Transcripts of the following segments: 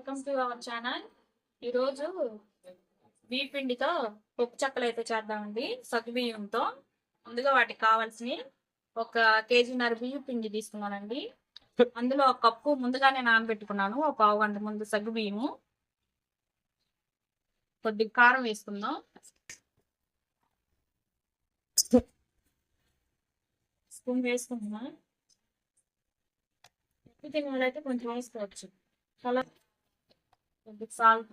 Welcome to our channel. ఈరోజు బియ్యపిండితో పప్పు చెక్కలు అయితే చేద్దామండి సగ్గుబియ్యంతో. ముందుగా వాటికి కావాల్సినవి ఒక కేజీన్నర బియ్య పిండి తీసుకున్నానండి. అందులో ఒక కప్పు ముందుగానే నానబెట్టుకున్నాను ఒక పావు గంట ముందు సగ్గుబియ్యము. కొద్దిగా కారం వేసుకుందాం. స్పూన్ వేసుకుంటున్నా. ఎక్కువ తినే వాళ్ళైతే కొంచెం వేసుకోవచ్చు. చాలా సాల్ట్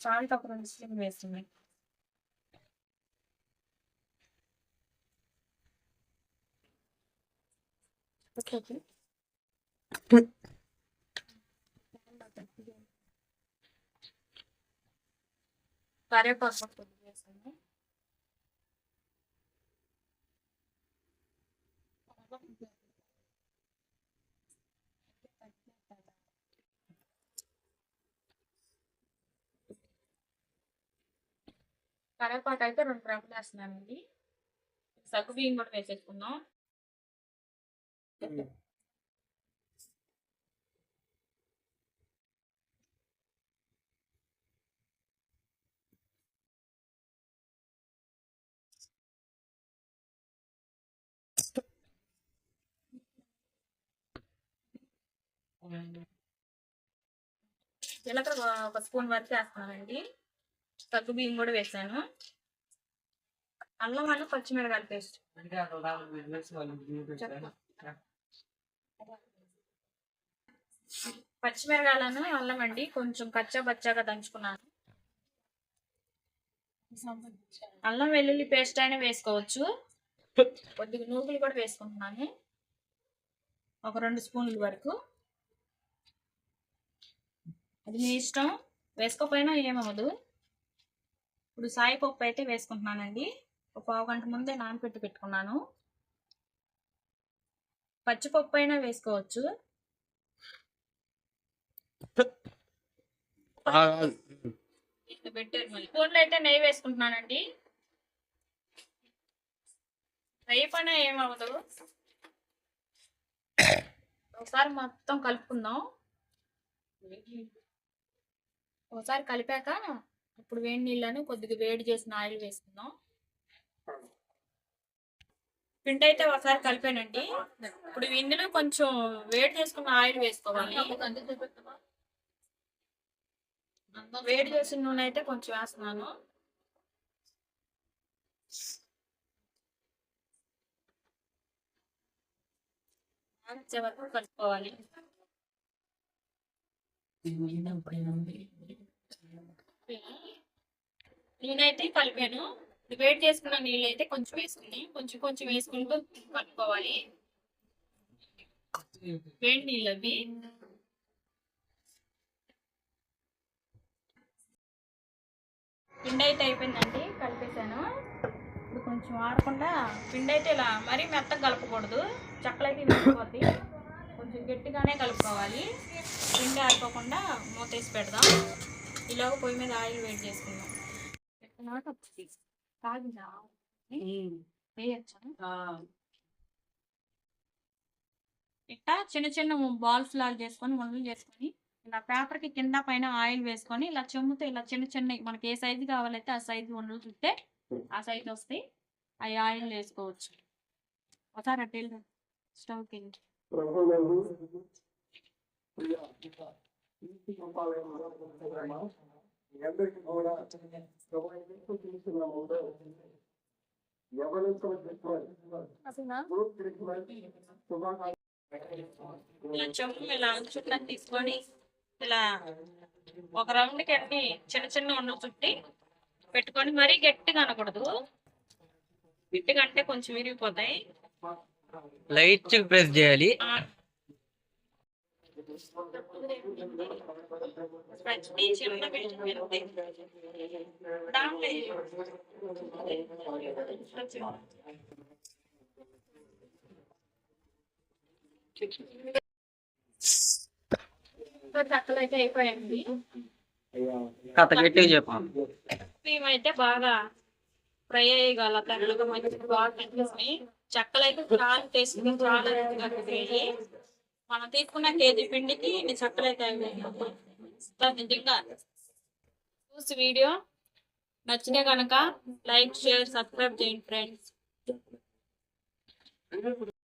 సాల్ట్ ఒక రెండు స్పూన్ వేస్తున్నాయి ఓకే ఓకే కరివేపాకు కొద్దిగా వేసాను కరివేపాకు అయితే రెండు రెమ్మలు వేస్తున్నానండి. సగ్గు బియ్యం కూడా వేసేసుకుందాం. జీలకర్ర ఒక స్పూన్ వరకు వేస్తున్నానండి. సగ్గు బియ్యం కూడా వేసాను. అల్లం అల్లం పచ్చిమిరకాయల పేస్ట్. పచ్చిమిరకాయలను అల్లం అండి కొంచెం కచ్చా పచ్చాగా దంచుకున్నాను. అల్లం వెల్లుల్లి పేస్ట్ అయినా వేసుకోవచ్చు. కొద్దిగా నూగులు కూడా వేసుకుంటున్నాను. ఒక రెండు స్పూన్ల వరకు. అది మీ ఇష్టం. వేసుకోకపోయినా ఏమవ్వదు. ఇప్పుడు సాయి పప్పు అయితే వేసుకుంటున్నానండి. ఒక పావు గంట ముందే నానబెట్టి పెట్టుకున్నాను. పచ్చిపప్పు అయినా వేసుకోవచ్చు. స్పూన్లో అయితే నెయ్యి వేసుకుంటున్నానండి. నెయ్యి పైన ఏమవ్వదు. ఒకసారి మొత్తం కలుపుకుందాం. ఒకసారి కలిపాక ఇప్పుడు వేడి నీళ్ళను కొద్దిగా వేడి చేసిన ఆయిల్ వేసుకుందాం. పిండి అయితే ఒకసారి కలిపానండి. ఇప్పుడు ఇందులో కొంచెం వేడి చేసుకున్న ఆయిల్ వేసుకోవాలి. వేడి చేసిన నూనె అయితే కొంచెం వేస్తున్నాను. వరకు కలుపుకోవాలి. నేనైతే కలిపాను. ఇది చేసుకున్న నీళ్ళు అయితే కొంచెం వేసుకుని కొంచెం కొంచెం వేసుకుంటూ కలుపుకోవాలి. వేడి నీళ్ళు అవి. పిండి అయితే అయిపోయిందండి కలిపేసాను ఇప్పుడు కొంచెం ఆడకుండా పిండి అయితే ఇలా మరీ మెత్తగా కలపకూడదు. చక్కలైతే వేసుకోవద్ది కొంచెం గట్టిగానే కలుపుకోవాలి. పిండి ఆడుకోకుండా మూతేసి పెడదాం. ఇలాగ పొయ్యి మీద ఆయిల్ వేడి చేసుకుందాం. ఇట్లా చిన్న చిన్న బాల్స్ లాగా చేసుకొని ముళ్ళు చేసుకొని ఇలా పేపర్కి కింద పైన ఆయిల్ వేసుకొని ఇలా చెమ్ముతో ఇలా చిన్న చిన్న మనకి ఏ సైజు కావాలైతే ఆ సైజు ఉండలు చుట్టే ఆ సైజు వస్తాయి. అవి ఆయిల్ వేసుకోవచ్చు. ఒకసారి వెళ్ళు. స్టవ్కి ఇలా ఇలా చుట్టూ తీసుకొని ఇలా ఒక రౌండ్ కట్టి చిన్న చిన్న ఉండలు చుట్టి పెట్టుకొని మరీ గట్టిగా అనకూడదు. గట్టిగా అంటే కొంచెం విరిగిపోతాయి. లైట్ ప్రెస్ చేయాలి. చిన్న దాంట్లో చక్కలు అయితే అయిపోయాయండి కథ గట్టిగా చెప్పాను మేమైతే బాగా ఫ్రై అయ్యగల తెల్లగా మంచిగా బాగా కనిపిస్తున్నాయి చెక్కలు చాలా టేస్ట్ చాలా మనం తీసుకున్న కేజీ పిండికి ఇన్ని చక్కలు అయితే నిజంగా. చూసి వీడియో నచ్చితే కనుక లైక్ షేర్ సబ్స్క్రైబ్ చేయండి ఫ్రెండ్స్.